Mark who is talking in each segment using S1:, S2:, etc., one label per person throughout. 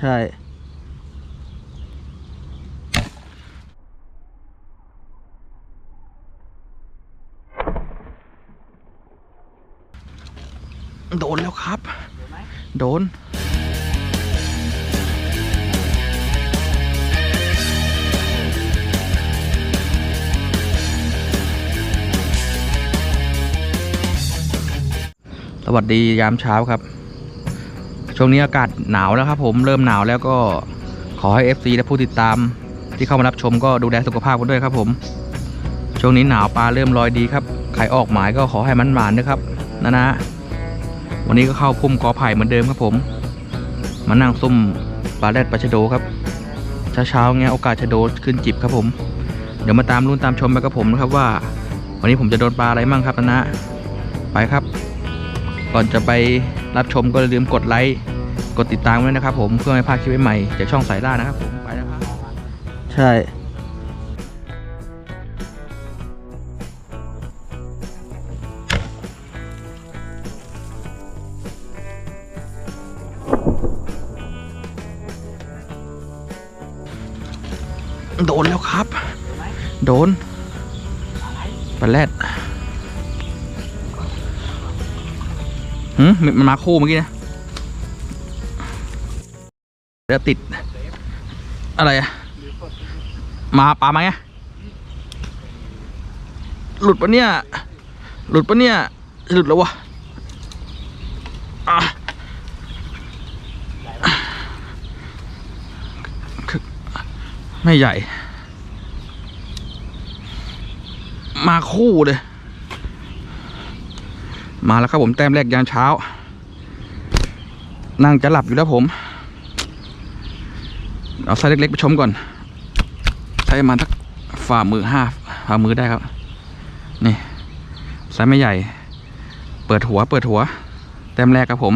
S1: ใช่โดนแล้วครับ โดน สวัสดียามเช้าครับ ช่วงนี้อากาศหนาวแล้วครับผมเริ่มหนาวแล้วก็ขอให้ FC และผู้ติดตาม ที่เข้ามารับชมก็ดูแลสุขภาพกันด้วยครับผม ช่วงนี้หนาวปลาเริ่มลอยดีครับใครออกหมายก็ขอให้มันหวานนะครับนะนะวันนี้ก็เข้าพุ่มกอไผ่เหมือนเดิมครับผม มานั่งซุ่มปลาแรดปลาชะโดครับเช้าๆเงี้ยโอกาสชะโดขึ้นจิบครับผม เดี๋ยวมาตามรุ่นตามชมไปกับผมนะครับว่า วันนี้ผมจะโดนปลาอะไรมั่งครับนะนะไปครับ ก่อนจะไป รับชมก็อย่าลืมกดไลค์กดติดตามด้วยนะครับ ผมเพื่อไม่พลาดคลิปใหม่ๆจากช่องสายล่านะครับผมไปแล้วครับใช่โดนแล้วครับ โดนปลาแรด หืมมันมาคู่เมื่อกี้นะเดี๋ยวติด อะไรอะมาปลาไหมหลุดปะเนี่ย หลุดปะเนี่ย หลุดแล้ววะอะไม่ใหญ่ มาคู่เลย มาแล้วครับผมแต้มแรกยามเช้า นั่งจะหลับอยู่แล้วผม เอาไซส์เล็กๆไปชมก่อนไซส์ประมาณสักฝ่ามือห้าฝ่ามือได้ครับ นี่ไซส์ไม่ใหญ่ เปิดหัว เปิดหัว แต้มแรกครับผม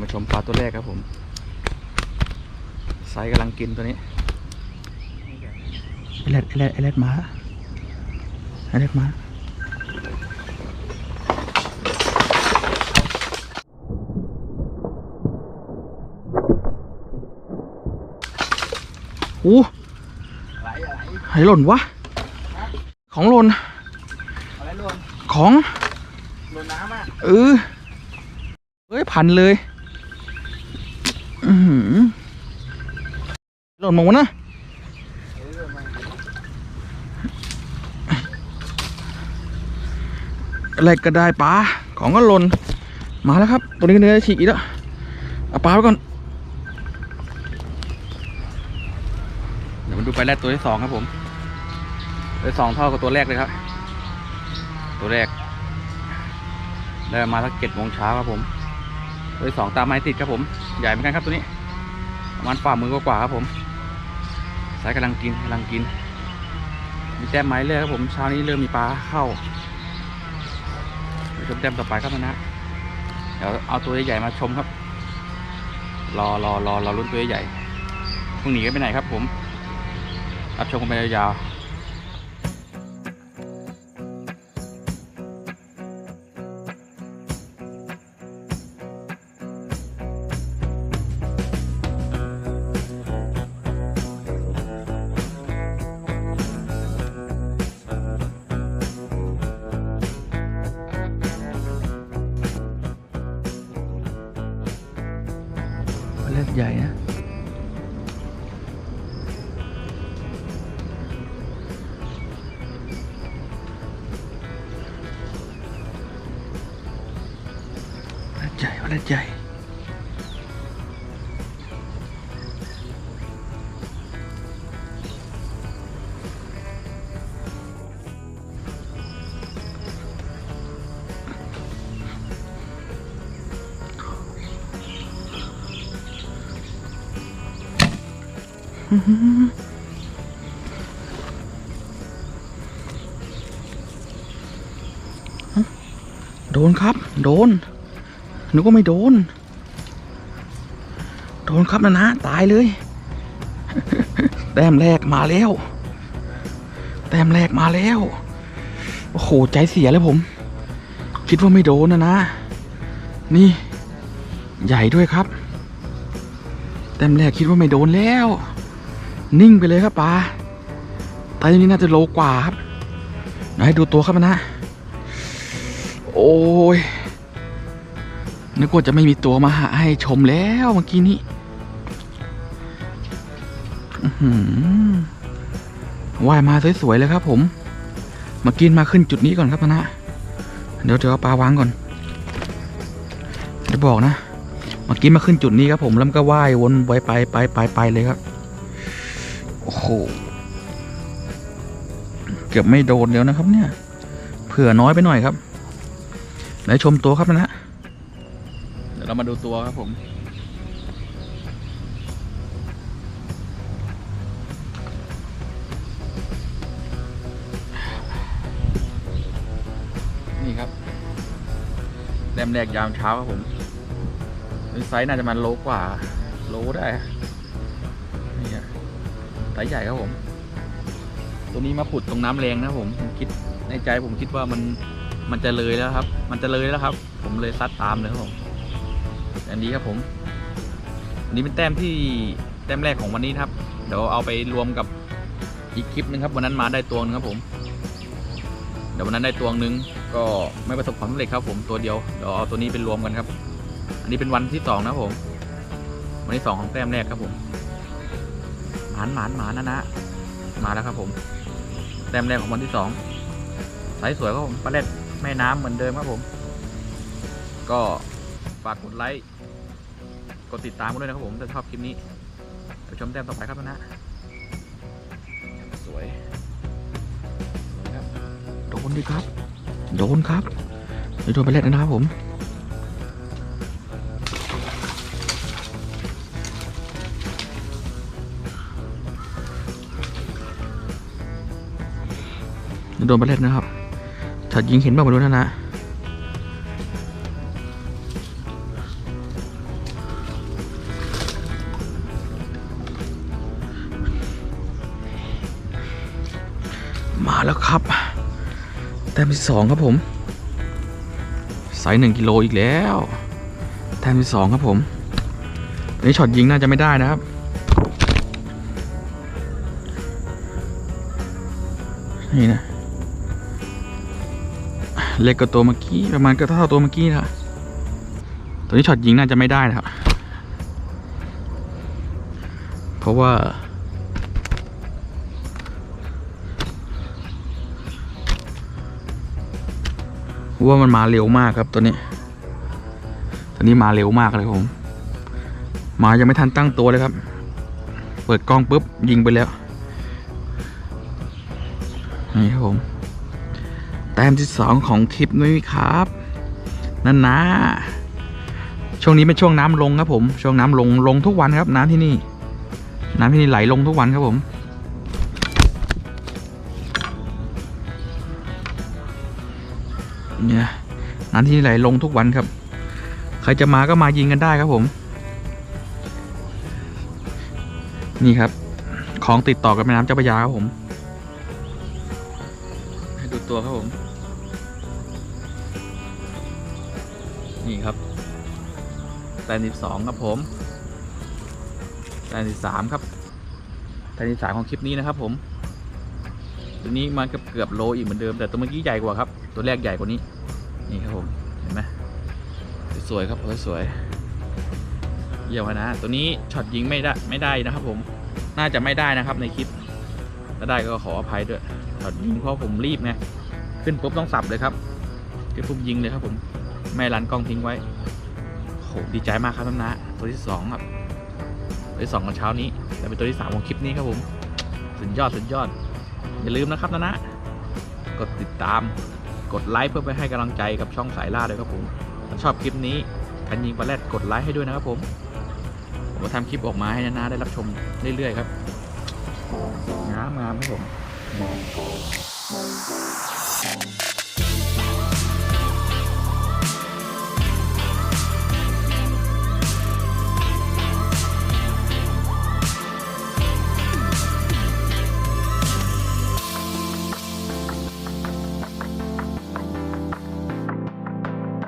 S1: มาชมปลาตัวแรกครับผมไซส์กำลังกินตัวนี้ไอเล็ดไอเล็ดไอเล็ดมา อเล็ดมาโอ้ไหหล่นวะ ของหล่น
S2: อะไรหล่น
S1: ของ
S2: หล่นน้ำอะ
S1: เออ เฮ้ย พันเลยอือหือหล่นหมดนะ
S2: เออหล่นมา
S1: อะไรก็ได้ปลาของก็หล่นมาแล้วครับ ตัวนี้เนื้อฉีกอีกแล้วเอาปลาไปก่อน เดี๋ยวมาดูไปแรกตัวที่สองครับผม ตัวสองเท่ากับตัวแรกเลยครับ ตัวแรกได้มาสักเจ็ดโมงเช้าครับผม ตัวที่สองตามไม้ติดครับผม ใหญ่เหมือนกันครับตัวนี้ประมาณฝ่ามือกว่าครับผม สายกำลังกินกำลังกิน มีแต้มไม้เลยครับผม เช้านี้เริ่มมีปลาเข้า ชมแต้มต่อไปครับนะ เดี๋ยวเอาตัวใหญ่ๆมาชมครับ รอรอรอรอรุ่นตัวใหญ่ๆพรุ่งนี้ก็ไปไหนครับผม รับชมกันไปยาวๆ เล่นใหญ่น โดนครับ โดนนึกว่าไม่โดน โดนครับนะนะ ตายเลย แต้มแรกมาแล้ว แต้มแรกมาแล้ว โอ้โห ใจเสียเลยผม คิดว่าไม่โดนนะนะ นี่ ใหญ่ด้วยครับ แต้มแรกคิดว่าไม่โดนแล้ว นิ่งไปเลยครับปลาตตัวนี้น่าจะโลกว่าครับไหนดูตัวครับนะ โอ้ยนึกว่าจะไม่มีตัวมาหาให้ชมแล้วเมื่อกี้นี้ว่ายมาสวยๆเลยครับผม มากินมาขึ้นจุดนี้ก่อนครับนะ เดี๋ยวเดี๋ยวเอปลาวางก่อนเดี๋ยวบอกนะเมื่อกี้มาขึ้นจุดนี้ครับผม แล้วก็ว่ายวนไปไปไปไปไปเลยครับ โอ้โหเกือบไม่โดนแล้วนะครับ เนี่ย เผื่อน้อยไปหน่อยครับไหนชมตัวครับนะฮะเดี๋ยวเรามาดูตัวครับผมนี่ครับแรมแรกยามเช้าครับผมไซส์น่าจะมันโลกว่า โลได้ ไซส์ใหญ่ครับผม ตัวนี้มาผุดตรงน้ำแรงนะผมผมคิดในใจผมคิดว่ามันมันจะเลยแล้วครับ มันจะเลยแล้วครับ ผมเลยซัดตามเลยครับผม อันนี้ครับผม อันนี้เป็นแต้มที่แต้มแรกของวันนี้ครับ เดี๋ยวเอาไปรวมกับอีกคลิปหนึงครับวันนั้นมาได้ตัวหนึงครับผม เดี๋ยววันนั้นได้ตัวหนึ่งก็ไม่ประสบความสำเร็จครับ ผมตัวเดียวเดี๋ยวเอาตัวนี้เป็นรวมกันครับ อันนี้เป็นวันที่สองนะครับผม วันที่สองของแต้มแรกครับผม หมานหมานหมานนะนะ มาแล้วครับผม แต้มแรกของวันที่สองสายสวยครับผมปลาเล็ดแม่น้ำเหมือนเดิมครับผม ก็ฝากกดไลค์ กดติดตามกันด้วยนะครับผมถ้าชอบคลิปนี้ไปชมแต้มต่อไปครับนะสวยสวยครับโดนดิครับ โดนครับเดี๋ยวโดนไปเล่นนะครับผม โดนไปเล่นนะครับถ้ายิงเห็นบ้างมาดูนะนะมาแล้วครับ แต้มที่สองครับผมไซส์หนึ่งกิโลอีกแล้ว แต้มที่สองครับผมอันนี้ช็อตยิงน่าจะไม่ได้นะครับ นี่นะ เล็กกว่าตัวเมื่อกี้ประมาณก็เท่าตัวเมื่อกี้นะตัวนี้ช็อตยิงน่าจะไม่ได้นะครับ เพราะว่า ว่ามันมาเร็วมากครับตัวนี้ ตัวนี้มาเร็วมากเลยครับผม มายังไม่ทันตั้งตัวเลยครับ เปิดกล้องปุ๊บยิงไปแล้ว นี่ครับผม แต้มที่สองของคลิปนี้ครับนั่นนะ ช่วงนี้เป็นช่วงน้ำลงครับผม ช่วงน้ำลงลงทุกวันครับ น้ำที่นี่ น้ำที่นี่ไหลลงทุกวันครับผมเนี่ยน้ำที่นี่ไหลลงทุกวันครับ ใครจะมาก็มายิงกันได้ครับผม นี่ครับ ของติดต่อกับแม่น้ำเจ้าพระยาครับผม ให้ดูตัวครับผม นี่ครับแตนที่สองครับผมแตนที่สามครับแตนที่สามของคลิปนี้นะครับผมตัวนี้มันก็เกือบโลอีกเหมือนเดิมแต่ตัวเมื่อกี้ใหญ่กว่าครับ ตัวแรกใหญ่กว่านี้ นี่ครับผมเห็นไหมสวยครับสวยเยี่ยมนะ ตัวนี้ช็อตยิงไม่ได้ไม่ได้นะครับ ผมน่าจะไม่ได้นะครับในคลิปถ้าได้ก็ขออภัยด้วยช็อตยิงเพราะผมรีบไงขึ้นปุ๊บต้องสับเลยครับขึ้นปุ๊บยิงเลยครับผม ไม่รันกล้องทิ้งไว้โหดีใจมากครับท่านะตัวที่สองครับตัวที่สองของเช้านี้แต่เป็นตัวที่สามของคลิปนี้ครับผมสุดยอดสุดยอด อย่าลืมนะครับนะนะกดติดตามกดไลค์เพื่อไปให้กำลังใจกับช่องสายล่าด้วยครับผมถ้าชอบคลิปนี้คันยิงปลาแรดกดไลค์ให้ด้วยนะครับผมผมจะทำคลิปออกมาให้นานาได้รับชมเรื่อยๆครับงามงามครับผม